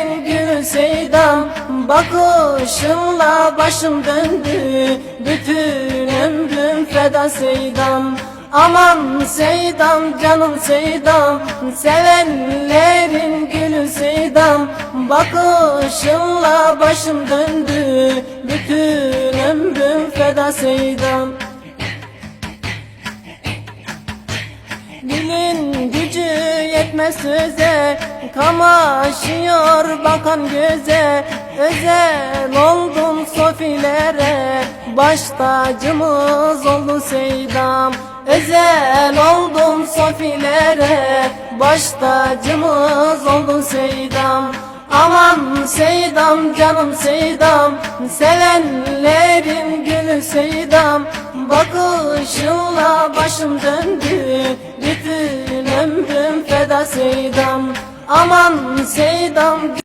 Gül Seydam Bakışınla başım döndü. Bütün ömrüm feda Seydam Aman Seydam canım Seydam Sevenlerin gülü Seydam Bakışınla başım döndü. Bütün ömrüm feda Seydam gücü yetmez söze Kamaşıyor bakan göze. Özel oldum sofilere Baş tacımız oldu Seydam. Özel oldum sofilere Baş tacımız oldu Seydam. Aman Seydam canım Seydam Sevenlerin gülü Seydam. Bakışınla başım döndü Feda Seydam Aman Seydam